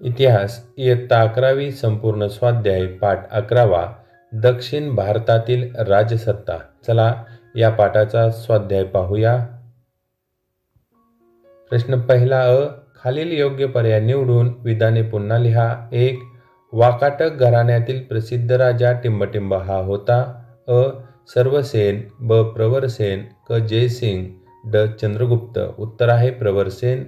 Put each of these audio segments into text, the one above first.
इतिहास इयत्ता अकरावी संपूर्ण स्वाध्याय पाठ अकरावा दक्षिण भारतातील राजसत्ता. चला या पाठाचा स्वाध्याय पाहूया. प्रश्न पहिला अ खालील योग्य पर्याय निवडून विधाने पुन्हा लिहा. एक वाकाटक घराण्यातील प्रसिद्ध राजा टिंबटिंब हा होता. अ सर्वसेन ब प्रवरसेन क जयसिंग ड चंद्रगुप्त. उत्तर आहे प्रवरसेन.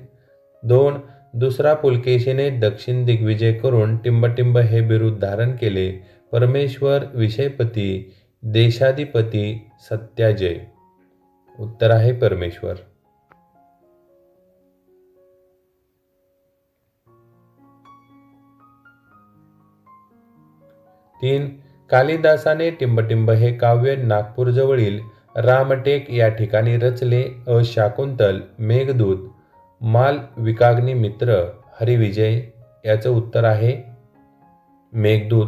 दोन दुसरा पुलकेशीने दक्षिण दिग्विजय करून टिंबटिंब हे बिरुद धारण केले. परमेश्वर विषयपती देशाधिपती सत्याजय. उत्तर आहे परमेश्वर. तीन कालिदासाने टिंबटिंब हे काव्य नागपूरजवळील रामटेक या ठिकाणी रचले. अशाकुंतल मेघदूत. माल विकाग्नी मित्र हरिविजय याचं उत्तर आहे मेघदूत.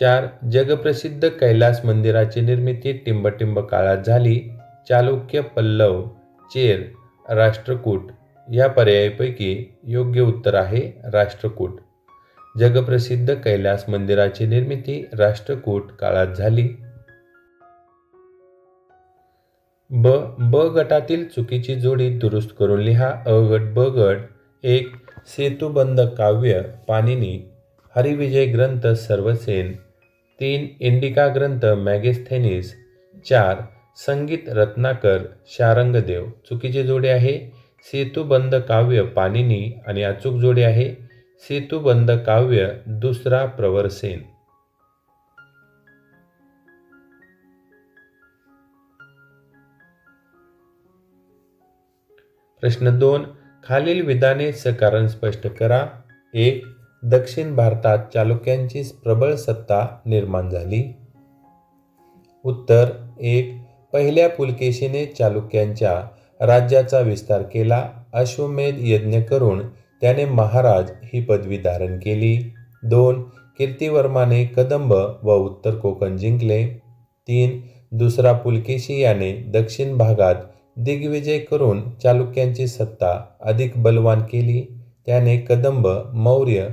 चार जगप्रसिद्ध कैलास मंदिराची निर्मिती टिंबटिंब काळात झाली. चालुक्य पल्लव चेर राष्ट्रकूट या पर्यायापैकी योग्य उत्तर आहे राष्ट्रकूट. जगप्रसिद्ध कैलास मंदिराची निर्मिती राष्ट्रकूट काळात झाली. ब ब गटातील चुकीची जोडी दुरुस्त करून लिहा. अ गट ब गट एक सेतुबंध काव्य पाणिनी हरिविजय ग्रंथ सर्वसेन तीन इंडिका ग्रंथ मॅगेस्थेनिस चार संगीत रत्नाकर शारंगदेव. चुकीची जोडी आहे. सेतुबंध काव्य पाणिनी आणि अचूक जोडी आहे. सेतुबंध काव्य दुसरा प्रवरसेन प्रश्न दोन खालील विधाने सकारण स्पष्ट करा. एक दक्षिण भारतात चालुक्यांची प्रबळ सत्ता निर्माण झाली. उत्तर एक पहिल्या पुलकेशीने चालुक्यांच्या राज्याचा विस्तार केला. अश्वमेध यज्ञ करून त्याने महाराज ही पदवी धारण केली. दोन कीर्तिवर्माने कदंब व उत्तर कोकण जिंकले. तीन दुसरा पुलकेशी याने दक्षिण भागात दिग्विजय करून चालुक्यांची सत्ता अधिक बलवान केली. त्याने कदंब मौर्य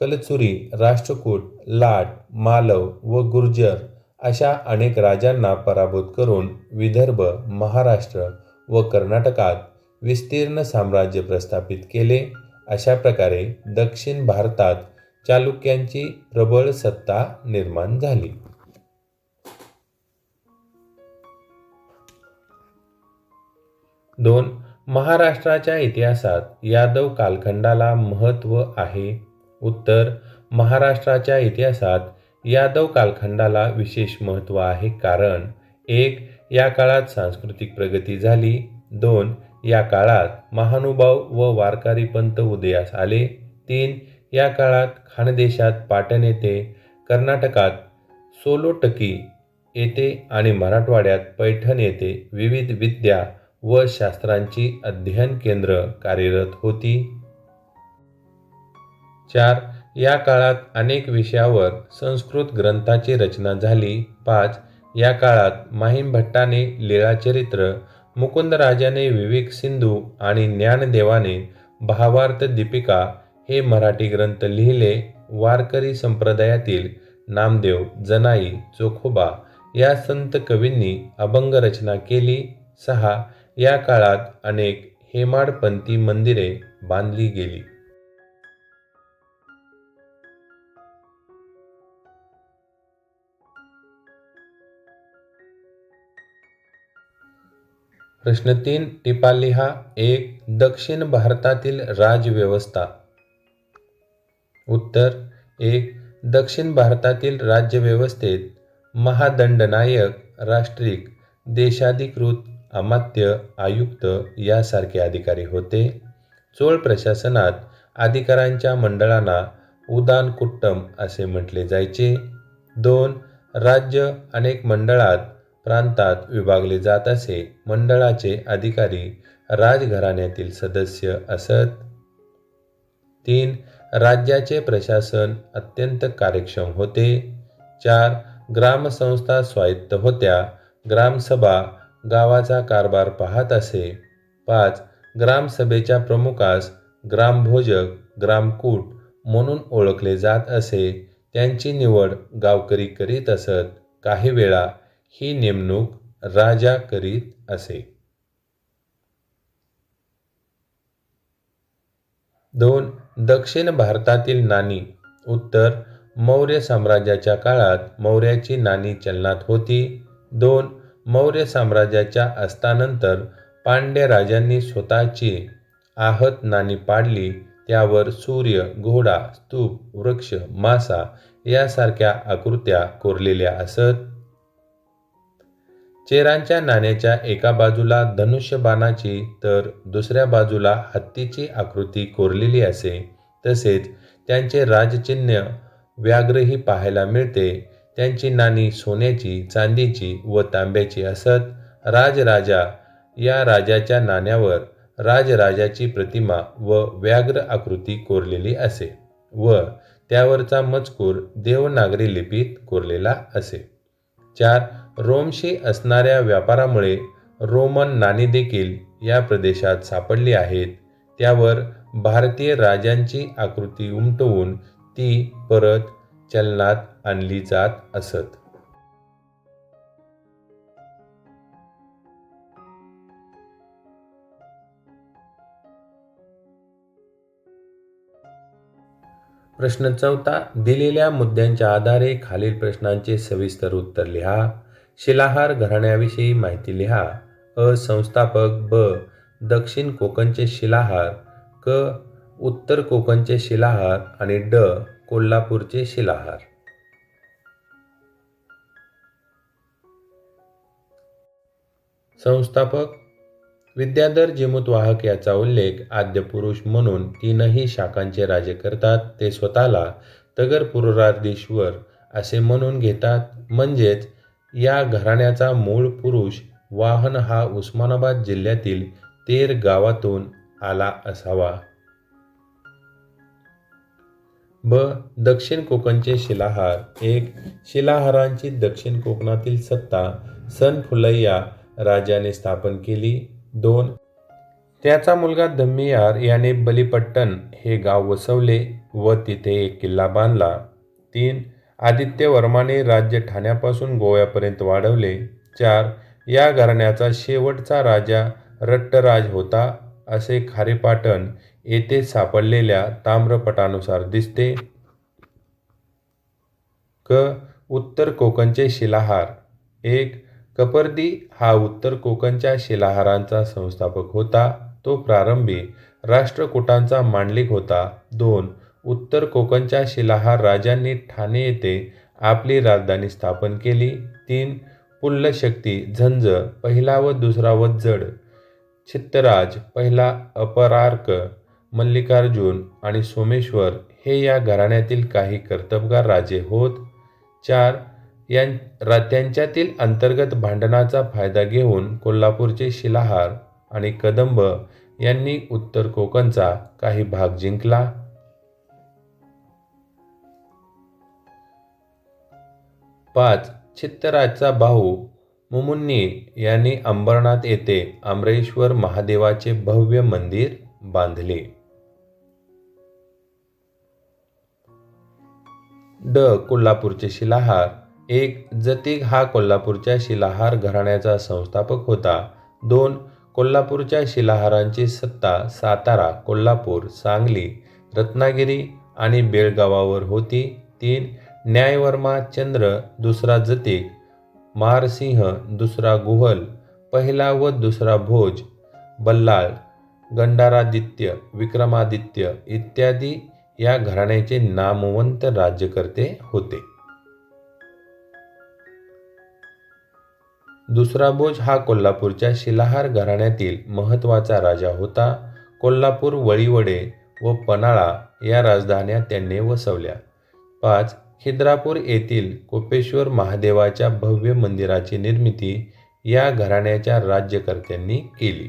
कलचुरी राष्ट्रकूट लाट मालव व गुर्जर अशा अनेक राजांना पराभूत करून विदर्भ महाराष्ट्र व कर्नाटकात विस्तीर्ण साम्राज्य प्रस्थापित केले. अशा प्रकारे दक्षिण भारतात चालुक्यांची प्रबळ सत्ता निर्माण झाली. दोन महाराष्ट्राच्या इतिहासात यादव कालखंडाला महत्त्व आहे. उत्तर महाराष्ट्राच्या इतिहासात यादव कालखंडाला विशेष महत्त्व आहे कारण एक या काळात सांस्कृतिक प्रगती झाली. दोन या काळात महानुभाव व वारकरी पंत उदयास आले. तीन या काळात खानदेशात पाटण येथे कर्नाटकात सोलोटकी येथे आणि मराठवाड्यात पैठण येथे विविध विद्या व शास्त्रांची अध्ययन केंद्र कार्यरत होती. चार. या काळात अनेक विषयावर संस्कृत ग्रंथाची रचना झाली. पाच. या काळात माहीम भट्टाने लीळाचरित्र मुकुंदराजाने विवेक सिंधू आणि ज्ञानदेवाने भावार्थ दीपिका हे मराठी ग्रंथ लिहिले. वारकरी संप्रदायातील नामदेव जनाई चोखोबा या संत कवींनी अभंग रचना केली. सहा. या काळात अनेक हेमाडपंथी मंदिरे बांधली गेली. प्रश्न तीन टिपा लिहा एक दक्षिण भारतातील राजव्यवस्था. उत्तर एक दक्षिण भारतातील राज्यव्यवस्थेत महादंडनायक राष्ट्रिक देशाधिकृत अमात्य आयुक्त यासारखे अधिकारी होते. चोळ प्रशासनात अधिकाऱ्यांच्या मंडळांना उदान कुट्टम असे म्हटले जायचे. दोन राज्य अनेक मंडळात प्रांतात विभागले जात असे. मंडळाचे अधिकारी राजघराण्यातील सदस्य असत. तीन राज्याचे प्रशासन अत्यंत कार्यक्षम होते. चार ग्रामसंस्था स्वायत्त होत्या. ग्रामसभा गावाचा कारभार पाहत असे. पाच ग्रामसभेच्या प्रमुखास ग्रामभोजक ग्रामकूट म्हणून ओळखले जात असे. त्यांची निवड गावकरी करीत असत. काही वेळा ही नेमणूक राजा करीत असे. दोन दक्षिण भारतातील नाणी. उत्तर मौर्य साम्राज्याच्या काळात मौर्याची नाणी चलनात होती. दोन मौर्य साम्राज्याच्या अस्तानंतर पांड्य राजांनी स्वतःची आहत नाणी पाडली. त्यावर सूर्य घोडा स्तूप वृक्ष मासा यासारख्या आकृत्या कोरलेल्या असत. चेरांच्या नाण्याच्या एका बाजूला धनुष्यबाणाची तर दुसऱ्या बाजूला हत्तीची आकृती कोरलेली असे. तसेच त्यांचे राजचिन्ह व्याघ्रही पाहायला मिळते. त्यांची नाणी सोन्याची चांदीची व तांब्याची असत राजराजा या राजाच्या नाण्यावर राजराजाची प्रतिमा व व्याघ्र आकृती कोरलेली असे व त्यावरचा मजकूर देवनागरी लिपीत कोरलेला असे. चार रोमशी असणाऱ्या व्यापारामुळे रोमन नाणी देखील या प्रदेशात सापडली आहेत. त्यावर भारतीय राजांची आकृती उमटवून ती परत चलनात आणली जात असत. प्रश्न चौथा दिलेल्या मुद्द्यांच्या आधारे खालील प्रश्नांचे सविस्तर उत्तर लिहा. शिलाहार घराण्याविषयी माहिती लिहा. अ संस्थापक ब. दक्षिण कोकणचे शिलाहार क. उत्तर कोकणचे शिलाहार आणि ड. कोल्हापूरचे शिलाहार. संस्थापक विद्याधर जिमूतवाहक याचा उल्लेख आद्य पुरुष म्हणून तीनही शाखांचे राजे करतात. ते स्वतःला तगर पुरुराधीश्वर असे म्हणून घेतात. म्हणजेच या घराण्याचा मूळ पुरुष वाहन हा उस्मानाबाद जिल्ह्यातील तेर गावातून आला असावा. ब. दक्षिण कोकणचे शिलाहार. एक शिलाहारांची दक्षिण कोकणातील सत्ता सन फुलैया राजाने स्थापन केली. दोन त्याचा मुलगा धम्मियार याने बलिपट्टण हे गाव वसवले व तिथे एक किल्ला बांधला. तीन आदित्य वर्माने राज्य ठाण्यापासून गोव्यापर्यंत वाढवले. चार या घराण्याचा शेवटचा राजा रट्टराज होता असे खारेपाटण येथे सापडलेल्या ताम्रपटानुसार दिसते. क उत्तर कोकणचे शिलाहार. एक कपर्दी हा उत्तर कोकणच्या शिलाहारांचा संस्थापक होता. तो प्रारंभी राष्ट्रकूटांचा मांडलिक होता. दोन उत्तर कोकणच्या शिलाहार राजांनी ठाणे येथे आपली राजधानी स्थापन केली. तीन पुल्लशक्ती झंज पहिला व दुसरा वज्जड चित्तराज पहिला अपरार्क मल्लिकार्जुन आणि सोमेश्वर हे या घराण्यातील काही कर्तबगार राजे होत. चार यां त्यांच्यातील अंतर्गत भांडणाचा फायदा घेऊन कोल्हापूरचे शिलाहार आणि कदंब यांनी उत्तर कोकणचा काही भाग जिंकला. पाच चित्तराजचा भाऊ मुमुन्नी यांनी अंबरनाथ येथे आम्रेश्वर महादेवाचे भव्य मंदिर बांधले. ड. कोल्हापूरचे शिलाहार एक जतिक हा कोल्हापूरच्या शिलाहार घराण्याचा संस्थापक होता. दोन कोल्हापूरच्या शिलाहारांची सत्ता सातारा कोल्हापूर सांगली रत्नागिरी आणि बेळगावावर होती. तीन न्यायवर्मा चंद्र दुसरा जतिक मारसिंह दुसरा गुहल पहिला व दुसरा भोज बल्लाळ गंडारादित्य विक्रमादित्य इत्यादी या घराण्याचे नामवंत राज्यकर्ते होते. दुसरा भोज हा कोल्हापूरच्या शिलाहार घराण्यातील महत्त्वाचा राजा होता. कोल्हापूर वळीवडे व पन्हाळा या राजधान्या त्यांनी वसवल्या. पाच खिद्रापूर येथील कोपेश्वर महादेवाच्या भव्य मंदिराची निर्मिती या घराण्याच्या राज्यकर्त्यांनी केली.